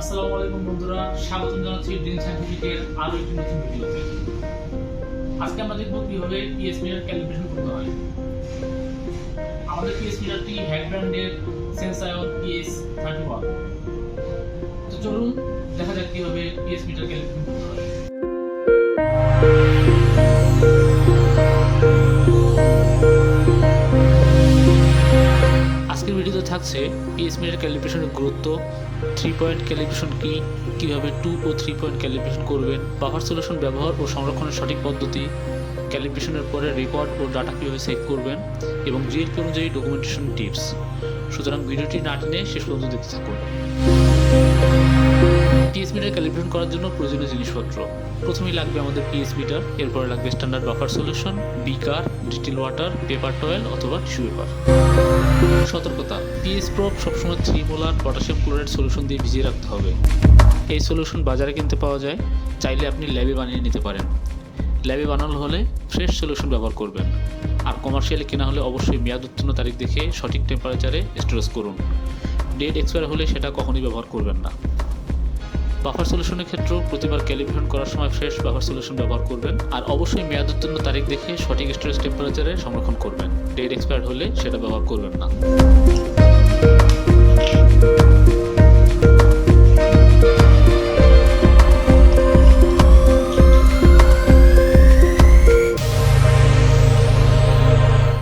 আসসালামু আলাইকুম বন্ধুরা স্বাগত জানাচ্ছি ড্রিম সাইন্টিফিকের আরও একটি নতুন ভিডিওতে। আজকে আমরা দেখব কীভাবে পিএস মিটার ক্যালিব্রেশন করতে হয়। আমাদের পিএস মিটারটি হ্যাক ব্র্যান্ডের সেন্সায়ন পিএস থার্টি ওয়ান তো চলুন, দেখা যাক কীভাবে পিএস মিটার ক্যালিব্রেশন করতে হয়। থাকছে, পিএস মিটার ক্যালিব্রেশনের গুরুত্ব থ্রি পয়েন্ট ক্যালিব্রেশন কি, কীভাবে টু ও থ্রি পয়েন্ট ক্যালিব্রেশন করবেন বাফার সলিউশন ব্যবহার ও সংরক্ষণের সঠিক পদ্ধতি ক্যালিব্রেশনের পরে রেকর্ড ও ডাটা কীভাবে সেভ করবেন এবং জিএলপি অনুযায়ী ডকুমেন্টেশন টিপস সুতরাং ভিডিওটি না টেনে শেষ পর্যন্ত দেখতে থাকুন। পিএস মিটার ক্যালিব্রেশন করার জন্য প্রয়োজনীয় জিনিসপত্র। প্রথমেই লাগবে আমাদের পিএস মিটার এরপরে লাগবে standard buffer solution beaker distilled water paper towel অথবা টিস্যু পেপার সতর্কতা পিএস প্রোব সবসময় three molar potassium chloride solution দিয়ে ভিজিয়ে রাখতে হবে। এই সলিউশন বাজারে কিনতে পাওয়া যায়, চাইলে আপনি ল্যাবে বানিয়ে নিতে পারেন। ল্যাবে বানানো হলে ফ্রেশ সলিউশন ব্যবহার করবেন। আর কমার্শিয়ালি কেনা হলে অবশ্যই মেয়াদ উত্তীর্ণ তারিখ দেখে সঠিক টেম্পারেচারে স্টোরেজ করুন। ডেট এক্সপায়ার হলে সেটা কখনই ব্যবহার করবেন না। বাফার সলিউশনের ক্ষেত্রেও প্রতিবার ক্যালিব্রেশন করার সময় ফ্রেশ বাফার সলিউশন ব্যবহার করবেন আর অবশ্যই মেয়াদ উত্তীর্ণ তারিখ দেখে সঠিক স্টোরেজ টেম্পারেচারে সংরক্ষণ করবেন। ডেট এক্সপায়ার হলে সেটা ব্যবহার করবেন না।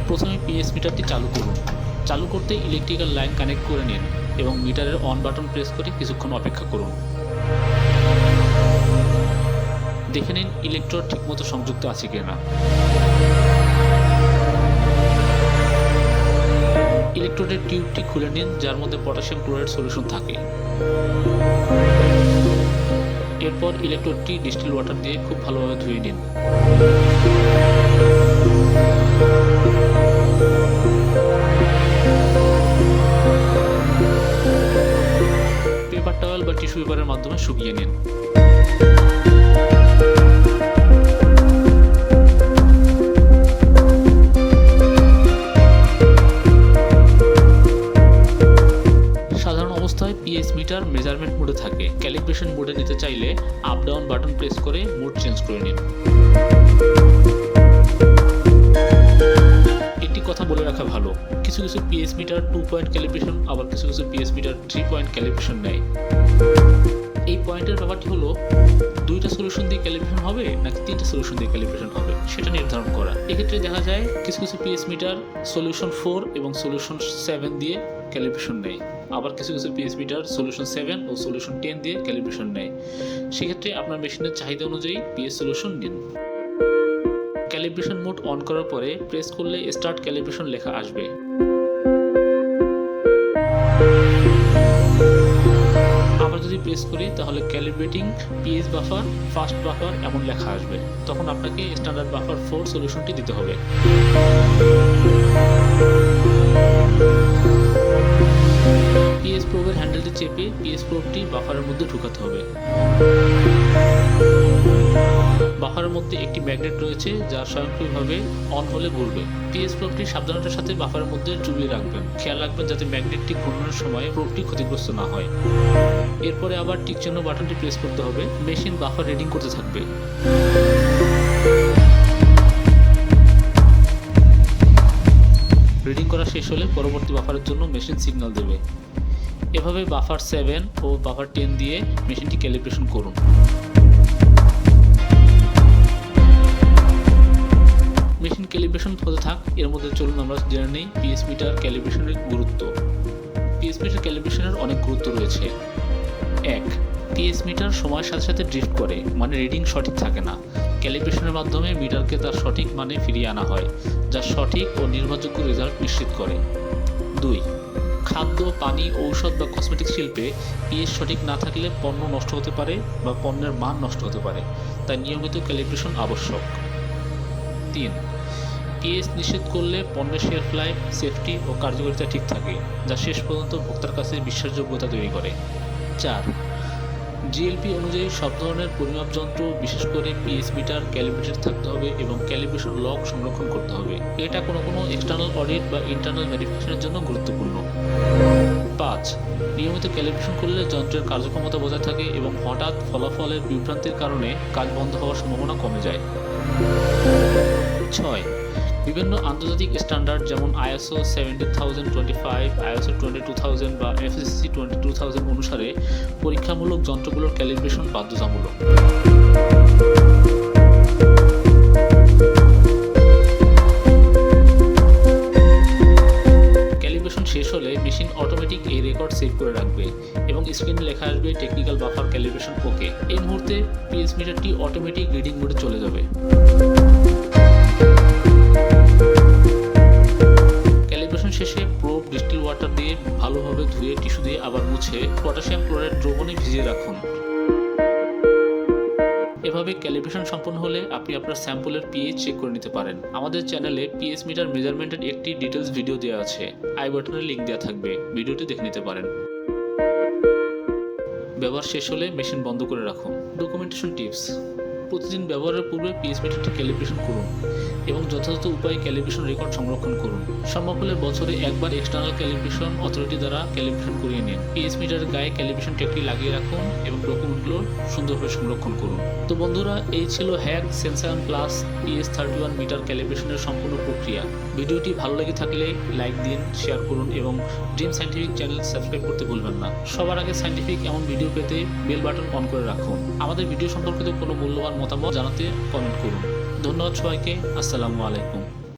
প্রথমে পিএস মিটারটি চালু করুন। চালু করতে ইলেকট্রিক্যাল লাইন কানেক্ট করে নিন এবং মিটারের অন বাটন প্রেস করে কিছুক্ষণ অপেক্ষা করুন। দেখে নিন ইলেকট্রোড ঠিকমতো সংযুক্ত আছে কিনা। ইলেকট্রোডের টিউবটি খুলে নিন, যার মধ্যে পটাশিয়াম ক্লোরাইড সলিউশন থাকে। এরপর ইলেকট্রোডটি ডিস্টিল ওয়াটার দিয়ে খুব ভালোভাবে ধুয়ে নিন। পেপারের মাধ্যমে শুকিয়ে নিন। অবস্থায় পিএস মিটার মেজারমেন্ট মোডে থাকে। ক্যালিব্রেশন মোডে নিতে চাইলে আপ ডাউন বাটন প্রেস করে মোড চেঞ্জ করে নিন। কথা বলে রাখা ভালো। কিছু কিছু pH meter two point calibration আবার কিছু কিছু pH meter three point calibration নেয়। এই পয়েন্টের ব্যাপারটি হলো, দুইটা সলিউশন দিয়ে ক্যালিব্রেশন হবে নাকি তিনটা সলিউশন দিয়ে ক্যালিব্রেশন হবে, সেটা নির্ধারণ করা। এক্ষেত্রে দেখা যায়, কিছু কিছু পিএস মিটার সলিউশন ফোর এবং সলিউশন সেভেন দিয়ে ক্যালিব্রেশন নেয়। আবার কিছু কিছু পিএস মিটার সলিউশন সেভেন ও সলিউশন টেন দিয়ে ক্যালিব্রেশন নেয়। সেক্ষেত্রে আপনার মেশিনের চাহিদা অনুযায়ী পিএস সলিউশন নিন। ক্যালিব্রেশন মোড অন করার পরে প্রেস করলে স্টার্ট ক্যালিব্রেশন লেখা আসবে। আবার যদি প্রেস করি, তাহলে calibrating pH buffer first buffer এমন লেখা আসবে। তখন আপনাকে স্ট্যান্ডার্ড বাফার ফোর সলিউশনটি দিতে হবে। পিএস প্রোবের হ্যান্ডেলটি চেপে পিএস প্রোবটি বাফারের মধ্যে ঢুকাতে হবে। মধ্যে একটি ম্যাগনেট রয়েছে, যা স্বয়ংক্রিয়ভাবে অন হলে ঘুরবে পিএস প্রোবটি সাবধানতার সাথে বাফারের মধ্যে চুবিয়ে রাখবেন। খেয়াল রাখবেন যাতে ম্যাগনেটটি ঘূর্ণনের সময় প্রোবটি ক্ষতিগ্রস্ত না হয়। এরপরে আবার টিক চিহ্ন বাটনটি প্রেস করতে হবে। মেশিন বাফার রিডিং করতে থাকবে। রিডিং করা শেষ হলে পরবর্তী বাফারের জন্য মেশিন সিগন্যাল দেবে। এভাবে বাফার সেভেন ও বাফার টেন দিয়ে মেশিনটি ক্যালিব্রেশন করুন। ক্যালিব্রেশন হতে থাক, এর মধ্যে চলুন আমরা জেনে নিই পিএস মিটার ক্যালিব্রেশনের গুরুত্ব। পিএস মিটার ক্যালিব্রেশনের অনেক গুরুত্ব রয়েছে। এক পিএস মিটার সময়ের সাথে সাথে ড্রিফট করে মানে রিডিং সঠিক থাকে না। ক্যালিব্রেশনের মাধ্যমে মিটারকে তার সঠিক মানে ফিরিয়ে আনা হয়, যা সঠিক ও নির্ভরযোগ্য রেজাল্ট নিশ্চিত করে। দুই, খাদ্য, পানি, ঔষধ বা কসমেটিক শিল্পে পিএস সঠিক না থাকলে পণ্য নষ্ট হতে পারে বা পণ্যের মান নষ্ট হতে পারে, তাই নিয়মিত ক্যালিব্রেশন আবশ্যক। তিন পিএস নিষেধ করলে পণ্যের শেলফ লাইফ সেফটি ও কার্যকারিতা ঠিক থাকে, যা শেষ পর্যন্ত ভোক্তার কাছে বিশ্বাসযোগ্যতা তৈরি করে। চার জিএলপি অনুযায়ী সব ধরনের পরিমাপ যন্ত্র, বিশেষ করে পিএস মিটার ক্যালিব্রেটেড থাকতে হবে এবং ক্যালিব্রেশন লগ সংরক্ষণ করতে হবে। এটা কোনো কোনো এক্সটার্নাল অডিট বা ইন্টারনাল ভেরিফিকেশনের জন্য গুরুত্বপূর্ণ। পাঁচ, নিয়মিত ক্যালিব্রেশন করলে যন্ত্রের কার্যক্ষমতা বজায় থাকে এবং হঠাৎ ফলাফলের বিভ্রান্তির কারণে কাজ বন্ধ হওয়ার সম্ভাবনা কমে যায়। ছয় বিভিন্ন আন্তর্জাতিক স্ট্যান্ডার্ড যেমন ISO seventeen thousand twenty five ISO twenty two thousand বা এফএসসি টোয়েন্টি টু থাউজেন্ড অনুসারে পরীক্ষামূলক যন্ত্রগুলোর ক্যালিব্রেশন বাধ্যতামূলক। শেষ হলে মেশিন অটোমেটিক এই রেকর্ড সেভ করে রাখবে এবং স্ক্রিনে লেখা আসবে টেকনিক্যাল বাফার ক্যালিব্রেশন ওকে এই মুহূর্তে পিএস মিটারটি অটোমেটিক রিডিং মোডে চলে যাবে। ক্যালিব্রেশন সম্পন্ন হলে আপনি আপনার স্যাম্পলের পিএইচ চেক করে নিতে পারেন। আমাদের চ্যানেলে পিএস মিটার মেজারমেন্টের একটি ডিটেলস ভিডিও দেওয়া আছে। আই বাটনের লিঙ্ক দেওয়া থাকবে। ভিডিওটি দেখে নিতে পারেন। ব্যবহার শেষ হলে মেশিন বন্ধ করে রাখুন। ডকুমেন্টেশন টিপস প্রতিদিন ব্যবহারের পূর্বে পিএস মিটারটি ক্যালিব্রেশন করুন এবং যথাযথ উপায়ে ক্যালিব্রেশন রেকর্ড সংরক্ষণ করুন। সম্ভব হলে বছরে একবার এক্সটার্নাল ক্যালিব্রেশন অথরিটি দ্বারা ক্যালিব্রেশন করিয়ে নিন। পিএস মিটারের গায়ে ক্যালিব্রেশন টেকটি লাগিয়ে রাখুন এবং ডকুমেন্টগুলো সুন্দরভাবে সংরক্ষণ করুন। তো বন্ধুরা, এই ছিল Hach sensor plus pH thirty one meter ক্যালিব্রেশনের সম্পূর্ণ প্রক্রিয়া। ভিডিওটি ভালো লেগে থাকলে লাইক দিন শেয়ার করুন এবং ড্রিম সাইন্টিফিক চ্যানেল সাবস্ক্রাইব করতে ভুলবেন না। সবার আগে সাইন্টিফিক এমন ভিডিও পেতে বেল বাটন অন করে রাখুন। আমাদের ভিডিও সম্পর্কিত কোনো মূল্যবান মতামত জানাতে কমেন্ট করুন। ধন্যবাদ সবাইকে। আসসালামু আলাইকুম।